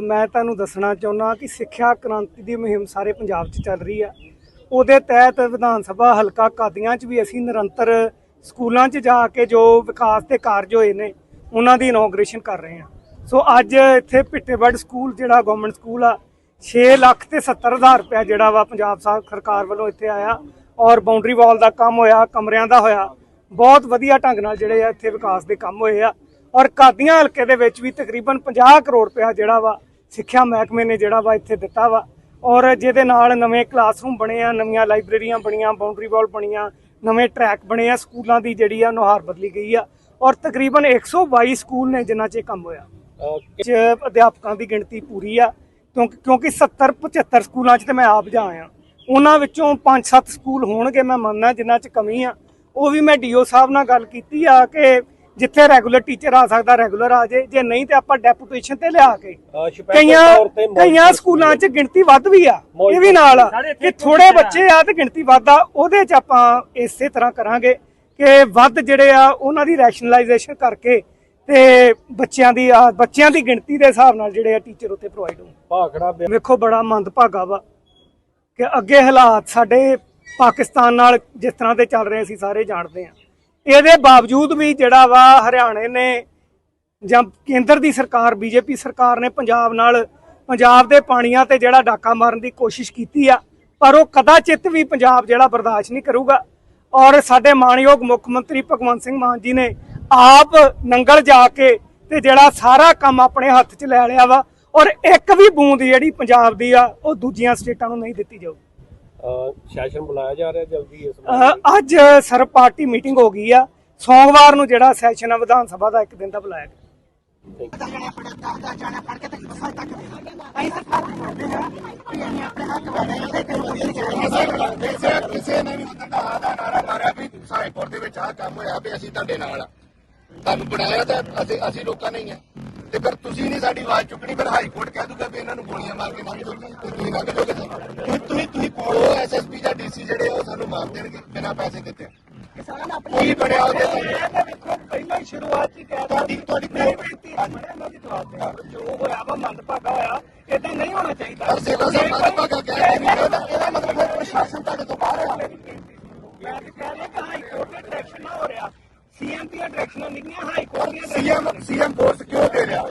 ਮੈਂ ਤੁਹਾਨੂੰ ਦੱਸਣਾ ਚਾਹੁੰਦਾ ਕਿ ਸਿੱਖਿਆ ਕ੍ਰਾਂਤੀ ਦੀ ਮੁਹਿੰਮ ਸਾਰੇ ਪੰਜਾਬ 'ਚ ਚੱਲ ਰਹੀ ਆ। ਉਹਦੇ ਤਹਿਤ ਵਿਧਾਨ ਸਭਾ ਹਲਕਾ ਕਾਦੀਆਂ 'ਚ ਵੀ ਅਸੀਂ ਨਿਰੰਤਰ ਸਕੂਲਾਂ 'ਚ ਜਾ ਕੇ ਜੋ ਵਿਕਾਸ ਦੇ ਕਾਰਜ ਹੋਏ ਨੇ, ਉਹਨਾਂ ਦੀ ਇਨੋਗ੍ਰੇਸ਼ਨ ਕਰ ਰਹੇ ਹਾਂ। ਸੋ ਅੱਜ ਇੱਥੇ ਪਿੱਟੇਵੜ ਸਕੂਲ, ਜਿਹੜਾ ਗਵਰਨਮੈਂਟ ਸਕੂਲ ਆ 6 ਲੱਖ ਤੇ 70 ਹਜ਼ਾਰ ਰੁਪਇਆ ਜਿਹੜਾ ਵਾ ਪੰਜਾਬ ਸਾ- ਸਰਕਾਰ ਵੱਲੋਂ ਇੱਥੇ ਆਇਆ ਔਰ ਬਾਉਂਡਰੀ ਵਾਲ ਦਾ ਕੰਮ ਹੋਇਆ, ਕਮਰਿਆਂ ਦਾ ਹੋਇਆ। ਬਹੁਤ ਵਧੀਆ ਢੰਗ ਨਾਲ ਜਿਹੜੇ ਆ ਇੱਥੇ ਵਿਕਾਸ ਦੇ ਕੰਮ ਹੋਏ ਆ। ਔਰ ਕਾਦੀਆਂ ਹਲਕੇ ਦੇ ਵਿੱਚ ਵੀ ਤਕਰੀਬਨ 50 ਕਰੋੜ ਰੁਪਇਆ ਜਿਹੜਾ ਵਾ ਸਿੱਖਿਆ ਮਹਿਕਮੇ ਨੇ ਜਿਹੜਾ ਵਾ ਇੱਥੇ ਦਿੱਤਾ ਵਾ। ਔਰ ਜਿਹਦੇ ਨਾਲ ਨਵੇਂ ਕਲਾਸਰੂਮ ਬਣੇ ਆ ਨਵੀਆਂ ਲਾਇਬ੍ਰੇਰੀਆਂ ਬਣੀਆਂ ਬਾਉਂਡਰੀ ਵਾਲ ਬਣੀਆਂ ਨਵੇਂ ਟਰੈਕ ਬਣੇ ਆ ਸਕੂਲਾਂ ਦੀ ਜਿਹੜੀ ਆ ਨੁਹਾਰ ਬਦਲੀ ਗਈ ਆ। ਔਰ ਤਕਰੀਬਨ 122 ਸਕੂਲ ਨੇ ਜਿਨ੍ਹਾਂ 'ਚ ਇਹ ਕੰਮ ਹੋਇਆ। ਚ ਅਧਿਆਪਕਾਂ ਦੀ ਗਿਣਤੀ ਪੂਰੀ ਆ ਕਿਉਂਕਿ ਕਿਉਂਕਿ 70 75 ਸਕੂਲਾਂ 'ਚ ਤੇ ਮੈਂ ਆਪ ਜਾ ਆਇਆ। ਉਹਨਾਂ ਵਿੱਚੋਂ 5-7 ਸਕੂਲ ਹੋਣਗੇ ਮੈਂ ਮੰਨਦਾ ਜਿਨ੍ਹਾਂ 'ਚ ਕਮੀ ਆ। ਉਹ ਵੀ ਮੈਂ ਡੀਓ ਸਾਹਿਬ ਨਾਲ ਗੱਲ ਕੀਤੀ ਆ ਕਿ ਜਿੱਥੇ ਰੈਗੂਲਰ ਟੀਚਰ ਆ ਸਕਦਾ ਰੈਗੂਲਰ ਆ ਜੇ। ਜੇ ਨਹੀਂ ਤੇ ਆਪਾਂ ਡੈਪੂਟੇਸ਼ਨ ਤੇ ਲਿਆ ਕੇ। ਕਈਆਂ ਕਈਆਂ ਸਕੂਲਾਂ 'ਚ ਗਿਣਤੀ ਵੱਧ ਵੀ ਆ। ਇਹ ਵੀ ਨਾਲ ਆ ਕਿ ਥੋੜੇ ਬੱਚੇ ਆ ਤੇ ਗਿਣਤੀ ਵੱਧ ਆ ਉਹਦੇ 'ਚ ਆਪਾਂ ਇਸੇ ਤਰ੍ਹਾਂ ਕਰਾਂਗੇ ਕਿ ਵੱਧ ਜਿਹੜੇ ਆ ਉਹਨਾਂ ਦੀ ਰੈਸ਼ਨਲਾਈਜੇਸ਼ਨ ਕਰਕੇ ਤੇ ਬੱਚਿਆਂ ਦੀ ਆ ਬੱਚਿਆਂ ਦੀ ਗਿਣਤੀ ਦੇ ਹਿਸਾਬ ਨਾਲ ਜਿਹੜੇ ਆ ਟੀਚਰ ਉੱਤੇ ਪ੍ਰੋਵਾਈਡ ਹੋਣ। ਭਾਖੜਾ ਵੇਖੋ ਬੜਾ ਮੰਦਭਾਗਾ ਵਾ ਕਿ ਅੱਗੇ ਹਾਲਾਤ ਸਾਡੇ ਪਾਕਿਸਤਾਨ ਨਾਲ ਜਿਸ ਤਰ੍ਹਾਂ ਦੇ ਚੱਲ ਰਹੇ ਅਸੀਂ ਸਾਰੇ ਜਾਣਦੇ ਆ। ਇਹਦੇ ਬਾਵਜੂਦ ਵੀ ਜਿਹੜਾ ਵਾ ਹਰਿਆਣੇ ਨੇ ਜਾਂ ਕੇਂਦਰ ਦੀ ਸਰਕਾਰ, ਬੀਜੇਪੀ ਸਰਕਾਰ ਨੇ ਪੰਜਾਬ ਨਾਲ, ਪੰਜਾਬ ਦੇ ਪਾਣੀਆਂ ਤੇ ਜਿਹੜਾ ਡਾਕਾ ਮਾਰਨ ਦੀ ਕੋਸ਼ਿਸ਼ ਕੀਤੀ ਆ, ਪਰ ਉਹ ਕਦਾਚਿਤ ਵੀ ਪੰਜਾਬ ਜਿਹੜਾ ਬਰਦਾਸ਼ਤ ਨਹੀਂ ਕਰੂਗਾ। ਔਰ ਸਾਡੇ ਮਾਨਯੋਗ ਮੁੱਖ ਮੰਤਰੀ ਭਗਵੰਤ ਸਿੰਘ ਮਾਨ ਜੀ ਨੇ ਆਪ ਨੰਗਲ ਜਾ ਕੇ ਤੇ ਜਿਹੜਾ ਸਾਰਾ ਕੰਮ ਆਪਣੇ ਹੱਥ 'ਚ ਲੈ ਲਿਆ ਵਾ, ਔਰ ਇੱਕ ਵੀ ਬੂੰਦ ਜਿਹੜੀ ਪੰਜਾਬ ਦੀ ਆ, ਉਹ ਦੂਜੀਆਂ ਸਟੇਟਾਂ ਨੂੰ ਨਹੀਂ ਦਿੱਤੀ ਜਾਊਗੀ। ਸੈਸ਼ਨ ਬੁਲਾਇਆ ਜਾ ਰਿਹਾ ਜਲਦੀ ਇਸ ਅਹ ਅੱਜ ਸਰਬ ਪਾਰਟੀ ਮੀਟਿੰਗ ਹੋ ਗਈ ਆ। ਸੋਮਵਾਰ ਨੂੰ ਜਿਹੜਾ ਸੈਸ਼ਨ ਆ ਵਿਧਾਨ ਸਭਾ ਦਾ ਇੱਕ ਦਿਨ ਦਾ ਬੁਲਾਇਆ ਗਿਆ। ਕਿਸੇ ਨੇ ਵੀ ਉਦੋਂ ਦਾ ਆਦਾ ਨਾਰਾ ਮਾਰਿਆ ਵੀ ਸਾਈਪੁਰ ਦੇ ਵਿੱਚ ਆਹ ਕੰਮ ਹੋਇਆ ਵੀ ਅਸੀਂ ਤੁਹਾਡੇ ਨਾਲ ਆ ਤੁਹਾਨੂੰ ਬਣਾਇਆ ਤਾਂ ਅਸੀਂ ਅਸੀਂ ਲੋਕਾਂ ਨੇ ਹੀ ਆ ਤੇ ਫਿਰ ਤੁਸੀਂ ਨਹੀਂ ਸਾਡੀ ਆਵਾਜ਼ ਚੁੱਕਣੀ ਫਿਰ ਹਾਈ ਕੋਰਟ ਕਹਿ ਦੂਗਾ ਵੀ ਇਹਨਾਂ ਨੂੰ ਗੋਲੀਆਂ ਮਾਰ ਕੇ ਮਾਰ ਦੋਗੇ ਤੇ ਤੁਸੀਂ ਨਾ ਤੁਸੀਂ ਤੁਸੀਂ ਤੁਸੀਂ ਕੋਲੋਂ ਐਸਐਸਪੀ ਜਾਂ ਡੀਸੀ ਜਿਹੜੇ ਉਹ ਸਾਨੂੰ ਮਾਰ ਦੇਣਗੇ ਬਿਨਾਂ ਪੈਸੇ ਦਿੱਤੇ। ਕੀ ਬਣਿਆ ਉਹਦੇ ਤੋਂ ਪਹਿਲਾਂ ਹੀ ਸ਼ੁਰੂਆਤ ਹੀ ਕਹਿ ਤੁਹਾਡੀ ਤੁਹਾਡੀ ਬੇਨਤੀ ਹੈ ਮੈਂ ਵੀ ਜਵਾਬ ਦੇਣਾ। ਜੋ ਹੋਇਆ ਵਾ ਮੰਦਭਾਗਾ ਹੋਇਆ ਇਦਾਂ ਨਹੀਂ ਹੋਣਾ ਚਾਹੀਦਾ। ਪਰ ਸੇਵਾ ਸਾਹਿਬ ਮਤਲਬ ਕਹਿ ਨਹੀਂ ਇਹਦਾ ਮਤਲਬ ਫਿਰ ਪ੍ਰਸ਼ਾਸਨ ਤੁਹਾਡੇ ਤੋਂ ਬਾਹਰ ਆ ਮੈਂ ਤਾਂ ਕਹਿ ਰਿਹਾ ਕਿ ਹਾਈ ਕੋਰਟ ਦੇ ਡਾਇਰੈਕਸ਼ਨ ਨਾਲ ਹੋ ਰਿਹਾ। ਸੀਐਮ ਦੀਆਂ ਡਾਇਰੈਕਸ਼ਨਾਂ ਨਹੀਂ ਹਾਈ ਕੋਰਟ ਦੀਆਂ ਸੀਐਮ ਸੀਐਮ ਫੋਰਸ ਕਿਉਂ ਦੇ ਰਿਹਾ?